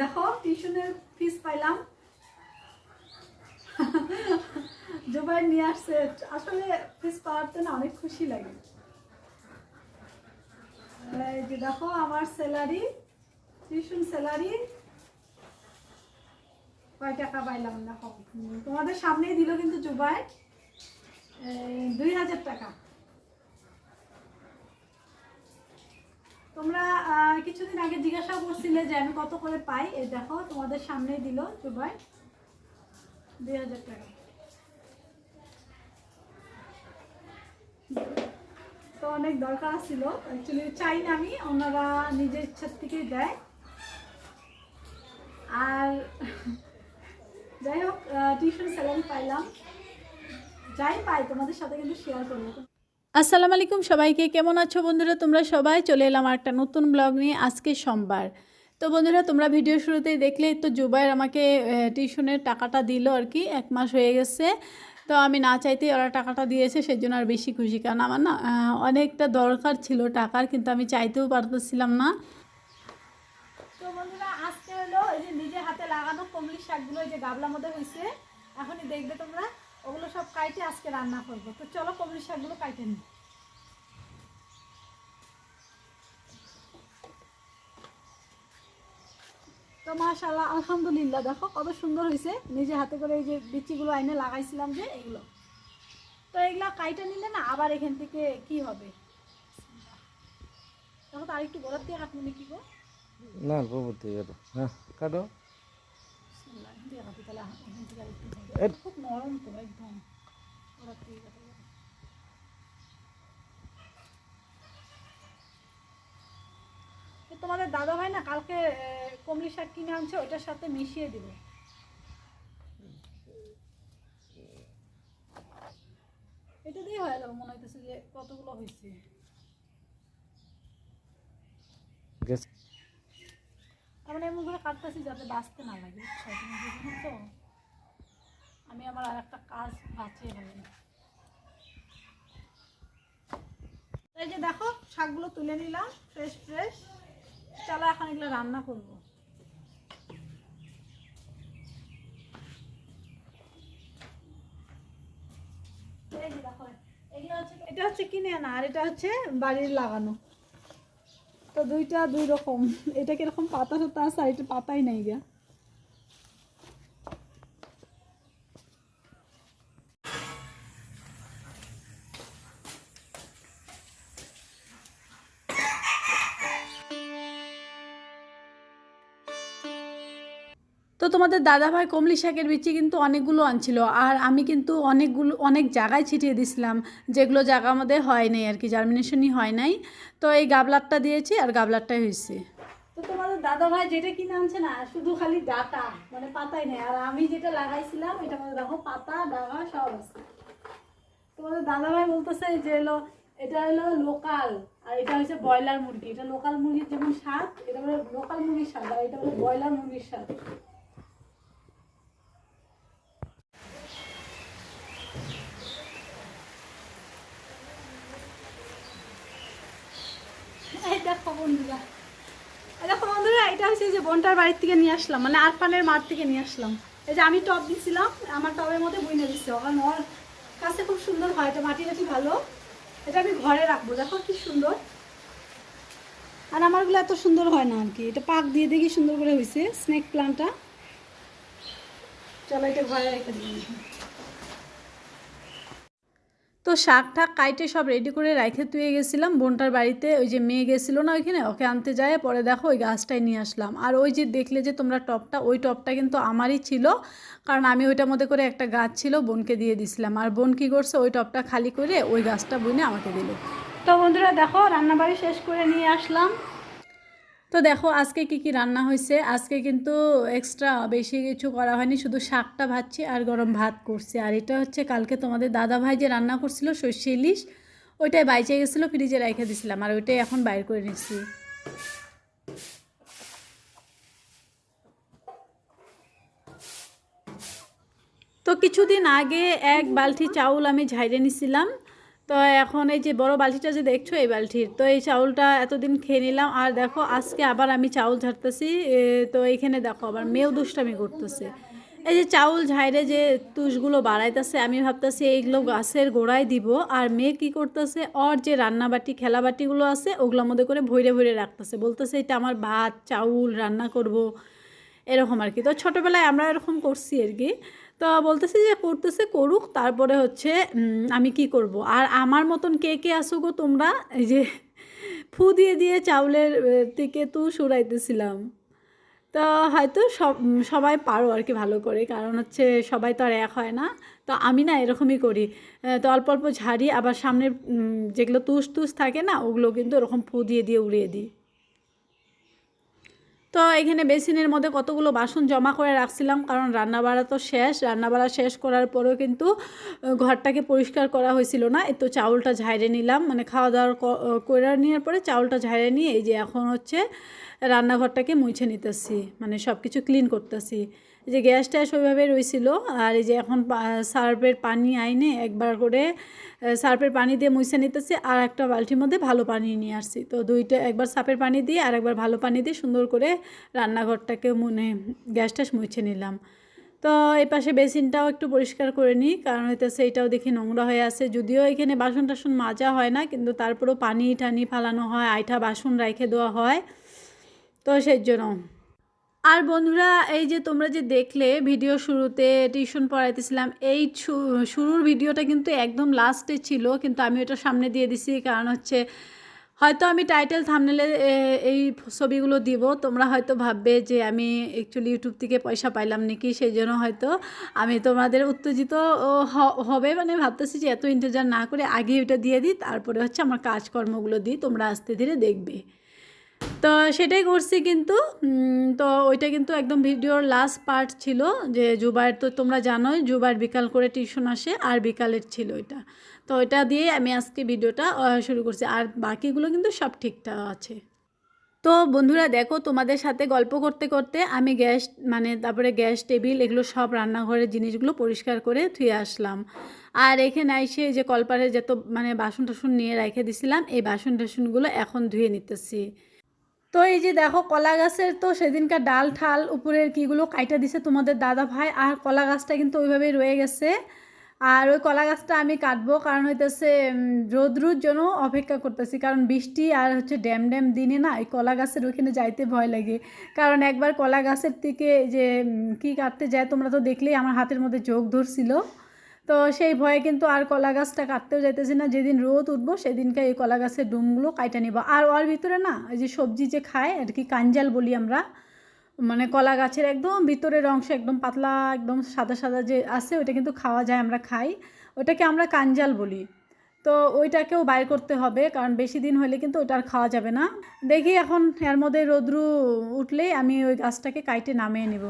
দেখো, টিউশনের ফিস পাইলাম। জুবাই নিয়ে আসছে। আসলে ফিস পাওয়াতে না অনেক খুশি লাগে। দেখো, আমার স্যালারি টিউশন স্যালারি কয় টাকা পাইলাম দেখো। তোমাদের সামনেই দিল কিন্তু জুবাই। দুই হাজার টাকা তোমরা আহ, কিছুদিন আগে জিজ্ঞাসা করছিলে যে আমি কত করে পাই? এ দেখো তোমাদের সামনে দিল জুবাই দুই হাজার টাকা। তো অনেক দরকার ছিল। অ্যাকচুয়ালি চাই না আমি ওনারা নিজের ইচ্ছার থেকেই দেয়। আর যাই হোক টিউশন স্যালারি পাইলাম। যাই পাই তোমাদের সাথে কিন্তু শেয়ার করব। আসসালামু আলাইকুম সবাইকে, কেমন আছো বন্ধুরা? তোমরা সবাই চলে এলাম একটা নতুন ব্লগ নিয়ে আজকে সোমবার। তো বন্ধুরা, তোমরা ভিডিও শুরুতেই দেখলে, তো জুবাইর আমাকে টিউশনের টাকাটা দিল আর কি, এক মাস হয়ে গেছে। তো আমি না চাইতেই ওরা টাকাটা দিয়েছে সেই জন্য আর বেশি খুশি। কারণ আমার না অনেকটা দরকার ছিল টাকার, কিন্তু আমি চাইতেও পারতেছিলাম না। তো বন্ধুরা, আজকে হলো এই যে নিজে হাতে লাগানো কমলি শাকগুলো, এই যে গাবলার মধ্যে হয়েছে। এখনই দেখবে তোমরা। ওগুলো সব কাইটে আজকে রান্না করব। তো চলো কমলি শাকগুলো কাইটে নিই। তো মাশাল্লাহ আলহামদুলিল্লাহ দেখো কত সুন্দর হয়েছে নিজে হাতে করে এই যে বিচিগুলো আইনে লাগাইছিলাম যে এগুলো তো এগুলা কাইটে নিলে না আবার এখান থেকে কি হবে? দেখো তো আরেকটু গোড়ার দিয়ে কাটবো নাকি গো? না অল্প করতে কাটো। হ্যাঁ কাটো। দিয়ে কাটি তাহলে এখান থেকে আরেকটু খুব নরম তো একদম। তোমাদের দাদা ভাই না কালকে কমলি শাক কিনে আনছে ওটার সাথে মিশিয়ে দিবে। এটা দিয়ে হয়ে যাবে মনে হইতেছে যে কতগুলো হয়েছে। আমরা এমন করে কাটতেছি যাতে বাঁচতে না লাগে তো আমি আমার আর একটা কাজ বাঁচিয়ে ফেলি এই যে দেখো, শাকগুলো তুলে নিলাম ফ্রেশ ফ্রেশ চলো এখন এগুলো রান্না করব। এটা হচ্ছে কিনে আনা আর এটা হচ্ছে বাড়ির লাগানো। তো দুইটা দুই রকম। এটা কীরকম পাতা টাতা আছে আর এটা পাতাই নাই গা। তোমাদের দাদাভাই কমলি শাকের বিচি কিন্তু অনেকগুলো আনছিল, আর আমি কিন্তু অনেকগুলো, অনেক জায়গায় ছিটিয়ে দিছিলাম, যেগুলো জায়গা আমাদের হয় নাই আর কি জার্মিনেশনই হয় নাই। তো এই গাবলারটা দিয়েছি আর গাবলারটাই হয়েছে। তো তোমাদের দাদা ভাই যেটা কিনে আনছে না, শুধু খালি ডাটা মানে পাতাই নেই। আর আমি যেটা লাগাইছিলাম, এটা মধ্যে দেখো পাতা ডাগা সব আছে। তোমাদের দাদা ভাই বলতেছে যে হলো এটা হলো লোকাল, আর এটা হচ্ছে ব্রয়লার মুরগি। এটা লোকাল মুরগির যেমন স্বাদ, এটা হলো লোকাল মুরগির স্বাদ, আর এটা হলো ব্রয়লার মুরগির স্বাদ এই দেখো বন্ধুরা। দেখো বন্ধুরা, এটা হচ্ছে যে বোনটার বাড়ির থেকে নিয়ে আসলাম মানে আরফানের মাঠ থেকে নিয়ে আসলাম। এই যে আমি টব দিছিলাম, আমার টবের মধ্যে বইনে দিচ্ছে কারণ ওর কাছে খুব সুন্দর হয়, এটা মাটি মাটি ভালো? এটা আমি ঘরে রাখব, দেখো কি সুন্দর। আর আমারগুলো এত সুন্দর হয় না আর কি এটা পাক দিয়ে দেখি সুন্দর করে হয়েছে স্নেক প্লান্টটা চলো এটা ঘরে রেখে দিই। তো শাক ঠাক কাইটে সব রেডি করে রেখে তুয়ে গেছিলাম। বোনটার বাড়িতে ওই যে মেয়ে গেছিল না ওইখানে, ওকে আনতে যায় পরে দেখো ওই গাছটাই নিয়ে আসলাম। আর ওই যে দেখলে যে তোমরা টপটা, ওই টপটা কিন্তু আমারই ছিল, কারণ আমি ওইটার মধ্যে করে একটা গাছ ছিল, বোনকে দিয়ে দিছিলাম। আর বোন কী করছে, ওই টপটা খালি করে ওই গাছটা বুনে আমাকে দিল। তো বন্ধুরা দেখো, রান্নাবাড়ি শেষ করে নিয়ে আসলাম। তো দেখো, আজকে কি কি রান্না হয়েছে? আজকে কিন্তু এক্সট্রা বেশি কিছু করা হয়নি, শুধু শাকটা ভাজছি আর গরম ভাত করছি। আর এটা হচ্ছে কালকে তোমাদের দাদা ভাই যে রান্না করছিল, সর্ষে ইলিশ, ওইটাই বাইচে গেছিল, ফ্রিজে রেখে দিছিলাম আর ওইটাই এখন বাইর করে নিচ্ছি। তো কিছুদিন আগে এক বালতি চাউল আমি ঝাইরে নিছিলাম। তো এখন এই যে বড় বালতিটা যে দেখছ, এই বালতির। তো এই চাউলটা এতদিন খেয়ে নিলাম, আর দেখো আজকে আবার আমি চাউল ঝাড়তেছি। তো এইখানে দেখো আবার মেয়েও দুষ্টামি করতেছে। এই যে চাউল ঝাইরে যে তুষগুলো বাড়াইতেছে, আমি ভাবতেছি এইগুলো গাছের গোড়ায় দিব, আর মেয়ে কি করতেছে, ওর যে রান্নাবাটি, খেলাবাটিগুলো আছে, ওগুলোর মধ্যে করে ভইরে ভইরে রাখতেছে। বলতেছে এটা আমার ভাত, চাউল, রান্না করব, এরকম আর কি। তো ছোটোবেলায় আমরা এরকম করছি আর কি। তো বলতেছি যে করতেছে করুক, তারপরে হচ্ছে আমি কি করব? আর আমার মতন কে কে আসো গো তোমরা? এই যে ফু দিয়ে দিয়ে চাউলের থেকে তু সুরাইতেছিলাম। তো হয়তো সব সবাই পারো আর কি ভালো করে, কারণ হচ্ছে সবাই তো আর এক হয় না। তো আমি না এরকমই করি। তো অল্প অল্প ঝাড়ি, আবার সামনে যেগুলো তুষ তুষ থাকে না, ওগুলো কিন্তু এরকম ফু দিয়ে দিয়ে উড়িয়ে দিই। তো এখানে বেসিনের মধ্যে কতগুলো বাসন জমা করে রাখছিলাম, কারণ রান্নাবাড়া তো শেষ। রান্নাবাড়া শেষ করার পরেও কিন্তু ঘরটাকে পরিষ্কার করা হয়েছিল না। এই তো চাউলটা ঝাইড়ে নিলাম। মানে খাওয়া দাওয়ার করে নেওয়ার পরে চাউলটা ঝাইড়ে নিয়ে এই যে এখন হচ্ছে রান্নাঘরটাকে মুছে নিতেছি। মানে সব কিছু ক্লিন করতেছি। যে গ্যাস ট্যাস ওইভাবে রয়েছিল আর এই যে এখন সার্ফের পানি আইনে একবার করে সার্ফের পানি দিয়ে মুছে নিতেছি আর একটা বালতির মধ্যে ভালো পানি নিয়ে আসছি। তো দুইটা, একবার সার্ফের পানি দিয়ে আর একবার ভালো পানি দিয়ে সুন্দর করে রান্নাঘরটাকে মনে গ্যাস ট্যাস মুছে নিলাম। তো এই পাশে বেসিনটাও একটু পরিষ্কার করে নিই, কারণ হইতেছে এটাও দেখি নোংরা হয়ে আছে। যদিও এখানে বাসন টাসন মাজা হয় না, কিন্তু তারপরেও পানি টানি ফালানো হয়, আইঠা বাসন রেখে দেওয়া হয়। তো সেই জন্য আর বন্ধুরা, এই যে তোমরা যে দেখলে ভিডিও শুরুতে টিউশন পড়াইতেছিলাম, এই শুরুর ভিডিওটা কিন্তু একদম লাস্টে ছিল, কিন্তু আমি ওটা সামনে দিয়ে দিছি। কারণ হচ্ছে, হয়তো আমি টাইটেল থামনেলে এই ছবিগুলো দিব, তোমরা হয়তো ভাববে যে আমি অ্যাকচুয়ালি ইউটিউব থেকে পয়সা পাইলাম নাকি সেই জন্য হয়তো আমি তোমাদের উত্তেজিত হবে। মানে ভাবতেছি যে এত ইন্তজার না করে আগে ওটা দিয়ে দিই, তারপরে হচ্ছে আমার কাজকর্মগুলো দিই, তোমরা আস্তে ধীরে দেখবে। তো সেটাই করছি কিন্তু তো ওইটা কিন্তু একদম ভিডিওর লাস্ট পার্ট ছিল যে জুবাইর তো তোমরা জানোই জুবাইর বিকাল করে টিউশন আসে আর বিকালের ছিল ওইটা। তো ওইটা দিয়ে আমি আজকে ভিডিওটা শুরু করছি। আর বাকিগুলো কিন্তু সব ঠিকঠাক আছে। তো বন্ধুরা দেখো, তোমাদের সাথে গল্প করতে করতে আমি গ্যাস মানে তারপরে গ্যাস টেবিল এগুলো সব রান্নাঘরের জিনিসগুলো পরিষ্কার করে ধুয়ে আসলাম। আর এখানে এসে যে কলপারে যত মানে বাসন টাসন নিয়ে রেখে দিছিলাম, এই বাসন টাসনগুলো এখন ধুয়ে নিতেছি। তো এই যে দেখো কলা গাছের তো সেদিনকার ডাল, ঠাল, উপরের কিগুলো কাইটা দিছে তোমাদের দাদা ভাই, আর কলা গাছটা কিন্তু ওইভাবেই রয়ে গেছে। আর ওই কলা গাছটা আমি কাটবো কারণ হইতেছে রোদ্রুর জন্য অপেক্ষা করতেছি। কারণ বৃষ্টি আর হচ্ছে ড্যাম ড্যাম দিনে না, এই কলা গাছের ওইখানে যাইতে ভয় লাগে। কারণ একবার কলা গাছের থেকে যে কি কাটতে যায় তোমরা তো দেখলেই আমার হাতের মধ্যে যোগ ধরছিল। তো সেই ভয়ে কিন্তু আর কলা গাছটা কাটতেও যাইতেছি না। যেদিন রোদ উঠবো সেদিনকে এই কলা গাছের ডুমগুলো কাইটা নিব। আর ওর ভিতরে না, এই যে সবজি যে খায়, আর কি কাঞ্জাল বলি আমরা মানে কলা গাছের একদম ভিতরের অংশ একদম পাতলা, একদম সাদা সাদা যে আছে, ওইটা কিন্তু খাওয়া যায়, আমরা খাই। ওটাকে আমরা কাঞ্জাল বলি। তো ওইটাকেও বাইর করতে হবে, কারণ বেশি দিন হলে কিন্তু ওটা আর খাওয়া যাবে না। দেখি এখন এর মধ্যে রোদ্রু উঠলেই আমি ওই গাছটাকে কাইটে নামিয়ে নেব।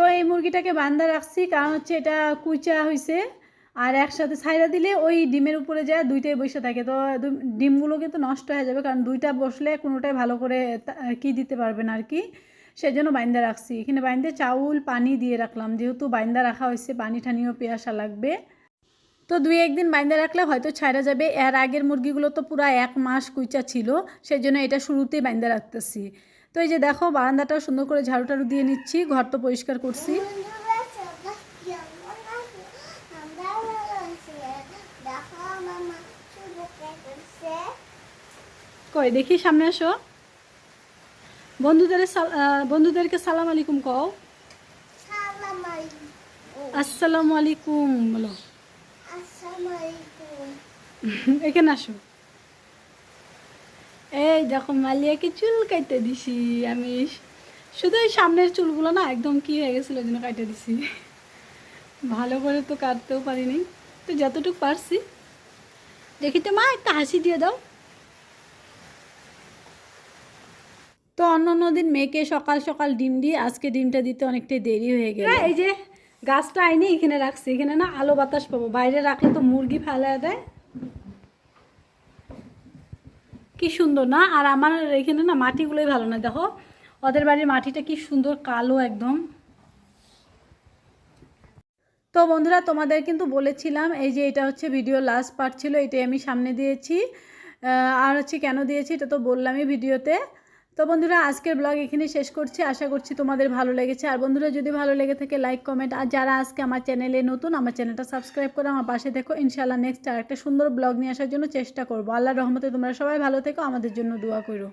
তো এই মুরগিটাকে বান্ধা রাখছি, কারণ হচ্ছে এটা কুইচা হয়েছে আর একসাথে ছাইরা দিলে ওই ডিমের উপরে যায়, দুইটাই বসে থাকে। তো ডিমগুলো কিন্তু নষ্ট হয়ে যাবে, কারণ দুইটা বসলে কোনোটাই ভালো করে কি দিতে পারবে না আর কি। সেই জন্য বাইন্দা রাখছি। এখানে বাইন্দে চাউল, পানি দিয়ে রাখলাম। যেহেতু বাইন্দা রাখা হয়েছে, পানি ঠানিও পেয়াসা লাগবে। তো দুই একদিন বাইন্দা রাখলে হয়তো ছাড়া যাবে। এর আগের মুরগিগুলো তো পুরো এক মাস কুইচা ছিল সেই জন্য এটা শুরুতেই বাইন্দা রাখতেছি। তো এই যে দেখো বারান্দাটাও সুন্দর করে ঝাড়ু টাড়ু দিয়ে নিচ্ছি ঘর তো পরিষ্কার করছি। কই দেখি সামনে আসো। বন্ধুদের বন্ধুদেরকে সালাম আলাইকুম কও। আসসালামু আলাইকুম বলো। এখানে আসো। এই দেখো মালিয়াকে চুল কাটতে দিছি আমি। শুধু এই সামনের চুলগুলো না, একদম কি হয়ে গেছিল ওই জন্য কাটতে দিছি। ভালো করে তো কাটতেও পারিনি। তো যতটুকু পারছি। দেখি তো মা, একটা হাসি দিয়ে দাও। তো অন্য অন্য দিন মেয়েকে সকাল সকাল ডিম দিয়ে, আজকে ডিমটা দিতে অনেকটাই দেরি হয়ে গেল। এই যে, গাছটা আইনি, এখানে রাখছি। এখানে না আলো বাতাস পাবো। বাইরে রাখলে তো মুরগি ফেলা দেয়। কি সুন্দর না? আর আমার এখানে না মাটিগুলোই ভালো না, দেখো। ওদের বাড়ির মাটিটা কি সুন্দর, কালো একদম। তো বন্ধুরা, তোমাদের কিন্তু বলেছিলাম, এই যে এটা হচ্ছে ভিডিও লাস্ট পার্ট ছিল, এটাই আমি সামনে দিয়েছি। আর হচ্ছে কেন দিয়েছি, এটা তো বললামই ভিডিওতে তো বন্ধুরা, আজকের ব্লগ এখানে শেষ করছি। আশা করছি তোমাদের ভালো লেগেছে। আর বন্ধুরা, যদি ভালো লেগে থাকে লাইক কমেন্ট আর যারা আজকে আমার চ্যানেলে নতুন, আমার চ্যানেলটা সাবস্ক্রাইব করে আমার পাশে দেখো। ইনশাল্লাহ নেক্সট আর একটা সুন্দর ব্লগ নিয়ে আসার জন্য চেষ্টা করব। আল্লাহ রহমতে তোমরা সবাই ভালো থেকো, আমাদের জন্য দোয়া করো।